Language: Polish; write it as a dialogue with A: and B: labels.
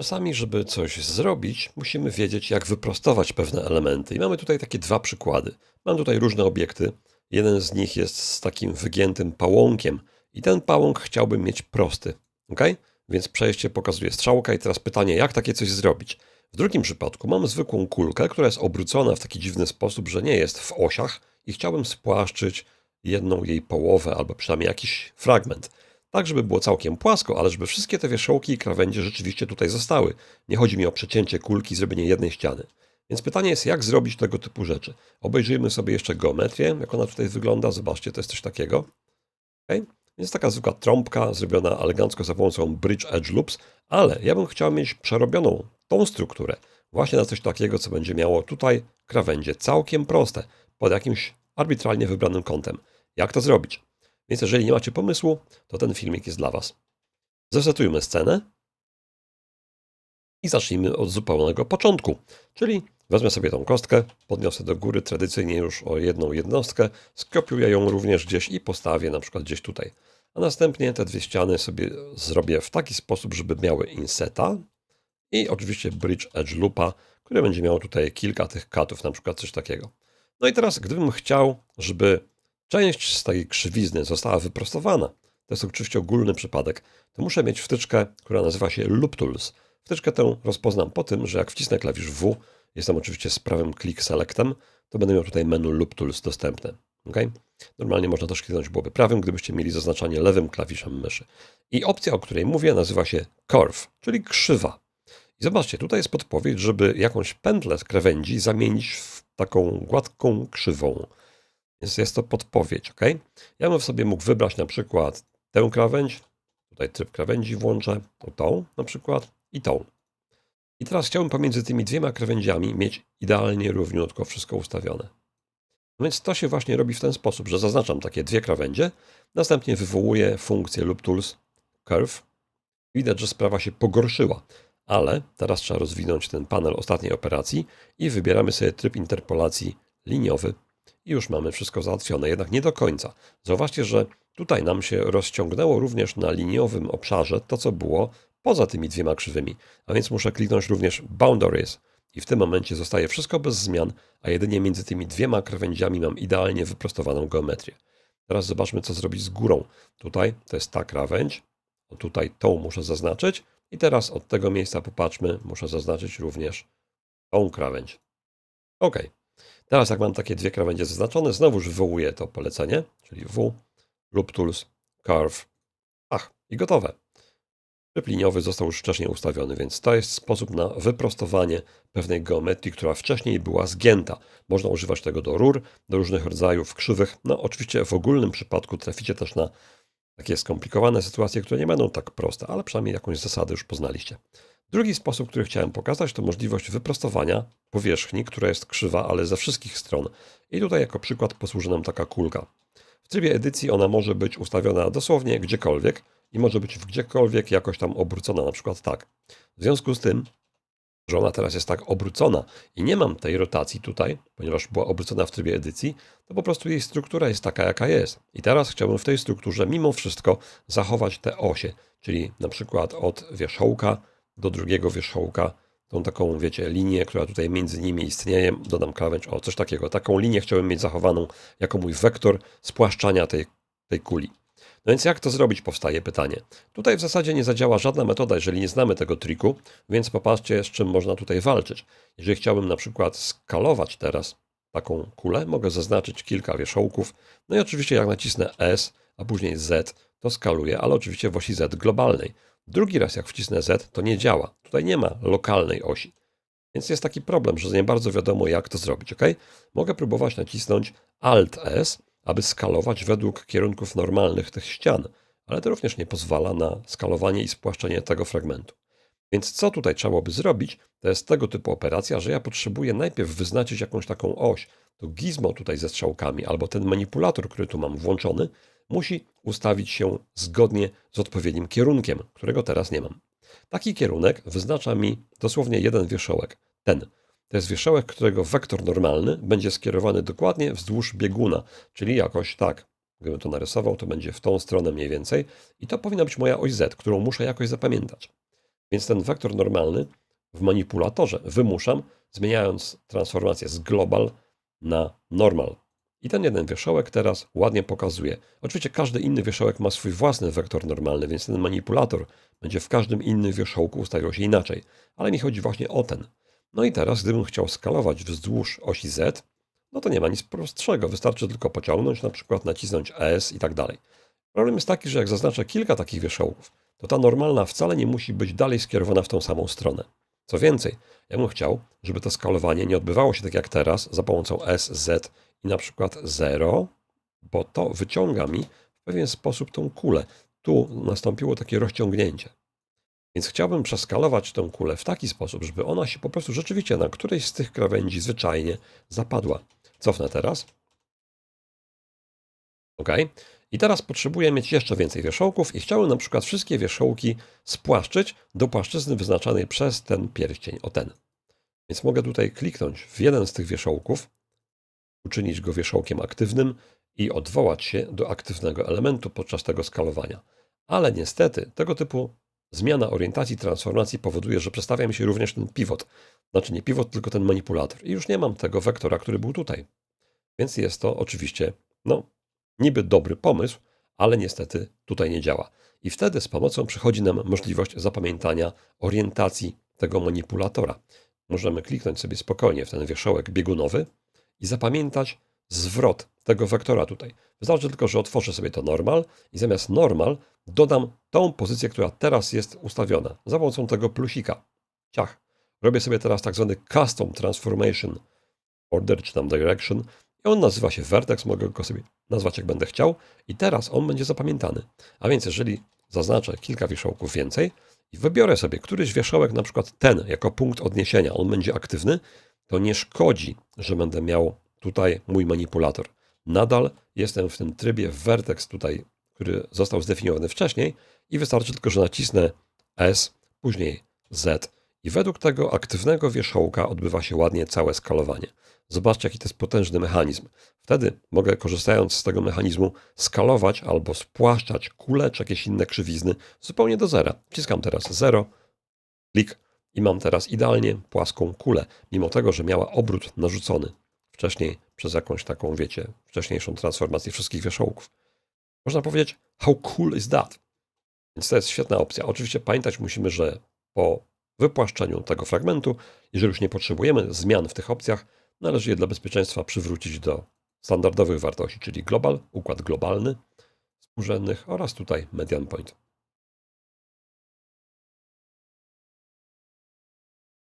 A: Czasami, żeby coś zrobić, musimy wiedzieć, jak wyprostować pewne elementy. I mamy tutaj takie dwa przykłady. Mam tutaj różne obiekty. Jeden z nich jest z takim wygiętym pałąkiem, i ten pałąk chciałbym mieć prosty. ok? Więc przejście pokazuje strzałka, i teraz pytanie, jak takie coś zrobić? W drugim przypadku mam zwykłą kulkę, która jest obrócona w taki dziwny sposób, że nie jest w osiach, i chciałbym spłaszczyć jedną jej połowę, albo przynajmniej jakiś fragment tak żeby było całkiem płasko, ale żeby wszystkie te wierzchołki i krawędzie rzeczywiście tutaj zostały. Nie chodzi mi o przecięcie kulki, zrobienie jednej ściany. Więc pytanie jest, jak zrobić tego typu rzeczy. Obejrzyjmy sobie jeszcze geometrię, jak ona tutaj wygląda. Zobaczcie, to jest coś takiego. Okay? Taka zwykła trąbka, zrobiona elegancko za pomocą Bridge Edge Loops, ale ja bym chciał mieć przerobioną tą strukturę właśnie na coś takiego, co będzie miało tutaj krawędzie całkiem proste, pod jakimś arbitralnie wybranym kątem. Jak to zrobić? Więc jeżeli nie macie pomysłu, to ten filmik jest dla Was. Zresetujmy scenę i zacznijmy od zupełnego początku. Czyli wezmę sobie tą kostkę, podniosę do góry tradycyjnie już o jedną jednostkę, skopiuję ją również gdzieś i postawię na przykład gdzieś tutaj. A następnie te dwie ściany sobie zrobię w taki sposób, żeby miały inseta i oczywiście bridge edge loopa, który będzie miał tutaj kilka tych katów, na przykład coś takiego. No i teraz, gdybym chciał, żeby Część z tej krzywizny została wyprostowana. To jest oczywiście ogólny przypadek. To muszę mieć wtyczkę, która nazywa się Loop Tools. Wtyczkę tę rozpoznam po tym, że jak wcisnę klawisz W, jestem oczywiście z prawym click selectem, to będę miał tutaj menu Loop Tools dostępne. Okay? Normalnie można też kliknąć byłoby prawym, gdybyście mieli zaznaczanie lewym klawiszem myszy. I opcja, o której mówię, nazywa się Curve, czyli krzywa. I zobaczcie, tutaj jest podpowiedź, żeby jakąś pętlę z krawędzi zamienić w taką gładką krzywą. Więc jest to podpowiedź, ok? Ja bym sobie mógł wybrać na przykład tę krawędź, tutaj tryb krawędzi włączę, tą na przykład i tą. I teraz chciałbym pomiędzy tymi dwiema krawędziami mieć idealnie równiutko wszystko ustawione. No więc to się właśnie robi w ten sposób, że zaznaczam takie dwie krawędzie, następnie wywołuję funkcję loop tools curve. Widać, że sprawa się pogorszyła, ale teraz trzeba rozwinąć ten panel ostatniej operacji i wybieramy sobie tryb interpolacji liniowy i już mamy wszystko załatwione, jednak nie do końca. Zauważcie, że tutaj nam się rozciągnęło również na liniowym obszarze to, co było poza tymi dwiema krzywymi, a więc muszę kliknąć również Boundaries i w tym momencie zostaje wszystko bez zmian, a jedynie między tymi dwiema krawędziami mam idealnie wyprostowaną geometrię. Teraz zobaczmy, co zrobić z górą. Tutaj to jest ta krawędź, tutaj tą muszę zaznaczyć i teraz od tego miejsca popatrzmy, muszę zaznaczyć również tą krawędź. OK. Teraz jak mam takie dwie krawędzie zaznaczone, znowuż wywołuję to polecenie, czyli W, lub tools, curve, ach i gotowe. Tryb liniowy został już wcześniej ustawiony, więc to jest sposób na wyprostowanie pewnej geometrii, która wcześniej była zgięta. Można używać tego do rur, do różnych rodzajów krzywych. No oczywiście w ogólnym przypadku traficie też na takie skomplikowane sytuacje, które nie będą tak proste, ale przynajmniej jakąś zasadę już poznaliście. Drugi sposób, który chciałem pokazać, to możliwość wyprostowania powierzchni, która jest krzywa, ale ze wszystkich stron. I tutaj jako przykład posłuży nam taka kulka. W trybie edycji ona może być ustawiona dosłownie gdziekolwiek i może być gdziekolwiek jakoś tam obrócona, na przykład tak. W związku z tym, że ona teraz jest tak obrócona i nie mam tej rotacji tutaj, ponieważ była obrócona w trybie edycji, to po prostu jej struktura jest taka, jaka jest. I teraz chciałbym w tej strukturze mimo wszystko zachować te osie, czyli na przykład od wierzchołka do drugiego wierzchołka, tą taką, wiecie, linię, która tutaj między nimi istnieje, dodam krawędź, o coś takiego. Taką linię chciałbym mieć zachowaną jako mój wektor spłaszczania tej, tej kuli. No więc jak to zrobić, powstaje pytanie. Tutaj w zasadzie nie zadziała żadna metoda, jeżeli nie znamy tego triku, więc popatrzcie, z czym można tutaj walczyć. Jeżeli chciałbym na przykład skalować teraz taką kulę, mogę zaznaczyć kilka wierzchołków, no i oczywiście jak nacisnę S, a później Z, to skaluję, ale oczywiście w osi Z globalnej. Drugi raz, jak wcisnę Z, to nie działa. Tutaj nie ma lokalnej osi. Więc jest taki problem, że nie bardzo wiadomo, jak to zrobić. ok? Mogę próbować nacisnąć Alt S, aby skalować według kierunków normalnych tych ścian, ale to również nie pozwala na skalowanie i spłaszczenie tego fragmentu. Więc co tutaj trzeba by zrobić, to jest tego typu operacja, że ja potrzebuję najpierw wyznaczyć jakąś taką oś. To gizmo tutaj ze strzałkami, albo ten manipulator, który tu mam włączony, musi ustawić się zgodnie z odpowiednim kierunkiem, którego teraz nie mam. Taki kierunek wyznacza mi dosłownie jeden wierzchołek. Ten. To jest wierzchołek, którego wektor normalny będzie skierowany dokładnie wzdłuż bieguna, czyli jakoś tak. Gdybym to narysował, to będzie w tą stronę mniej więcej. I to powinna być moja oś Z, którą muszę jakoś zapamiętać. Więc ten wektor normalny w manipulatorze wymuszam, zmieniając transformację z global na normal. I ten jeden wierzchołek teraz ładnie pokazuje. Oczywiście każdy inny wierzchołek ma swój własny wektor normalny, więc ten manipulator będzie w każdym innym wierzchołku ustawiał się inaczej. Ale mi chodzi właśnie o ten. No i teraz, gdybym chciał skalować wzdłuż osi Z, no to nie ma nic prostszego. Wystarczy tylko pociągnąć, na przykład nacisnąć ES i tak dalej. Problem jest taki, że jak zaznaczę kilka takich wierzchołków, to ta normalna wcale nie musi być dalej skierowana w tą samą stronę. Co więcej, ja bym chciał, żeby to skalowanie nie odbywało się tak jak teraz, za pomocą SZ i na przykład 0, bo to wyciąga mi w pewien sposób tą kulę. Tu nastąpiło takie rozciągnięcie. Więc chciałbym przeskalować tę kulę w taki sposób, żeby ona się po prostu rzeczywiście na którejś z tych krawędzi zwyczajnie zapadła. Cofnę teraz. OK. I teraz potrzebuję mieć jeszcze więcej wierzchołków i chciałbym na przykład wszystkie wierzchołki spłaszczyć do płaszczyzny wyznaczanej przez ten pierścień, o ten. Więc mogę tutaj kliknąć w jeden z tych wierzchołków, uczynić go wierzchołkiem aktywnym i odwołać się do aktywnego elementu podczas tego skalowania. Ale niestety tego typu zmiana orientacji, transformacji powoduje, że przestawia mi się również ten pivot. Znaczy nie pivot, tylko ten manipulator. I już nie mam tego wektora, który był tutaj. Więc jest to oczywiście, no, niby dobry pomysł, ale niestety tutaj nie działa. I wtedy z pomocą przychodzi nam możliwość zapamiętania orientacji tego manipulatora. Możemy kliknąć sobie spokojnie w ten wierzchołek biegunowy i zapamiętać zwrot tego wektora tutaj. Wystarczy tylko, że otworzę sobie to normal i zamiast normal dodam tą pozycję, która teraz jest ustawiona za pomocą tego plusika. Ciach. Robię sobie teraz tak zwany custom transformation order czy tam direction i on nazywa się vertex, mogę go sobie nazwać jak będę chciał i teraz on będzie zapamiętany. A więc jeżeli zaznaczę kilka wierzchołków więcej i wybiorę sobie któryś wierzchołek, na przykład ten jako punkt odniesienia, on będzie aktywny, to nie szkodzi, że będę miał tutaj mój manipulator. Nadal jestem w tym trybie vertex tutaj, który został zdefiniowany wcześniej i wystarczy tylko, że nacisnę S, później Z i według tego aktywnego wierzchołka odbywa się ładnie całe skalowanie. Zobaczcie, jaki to jest potężny mechanizm. Wtedy mogę, korzystając z tego mechanizmu, skalować albo spłaszczać kule czy jakieś inne krzywizny zupełnie do zera. Wciskam teraz 0, klik i mam teraz idealnie płaską kulę, mimo tego, że miała obrót narzucony wcześniej przez jakąś taką, wiecie, wcześniejszą transformację wszystkich wierzchołków. Można powiedzieć, how cool is that? Więc to jest świetna opcja. Oczywiście pamiętać musimy, że po wypłaszczeniu tego fragmentu, jeżeli już nie potrzebujemy zmian w tych opcjach, należy je dla bezpieczeństwa przywrócić do standardowych wartości, czyli global, układ globalny współrzędnych oraz tutaj median point.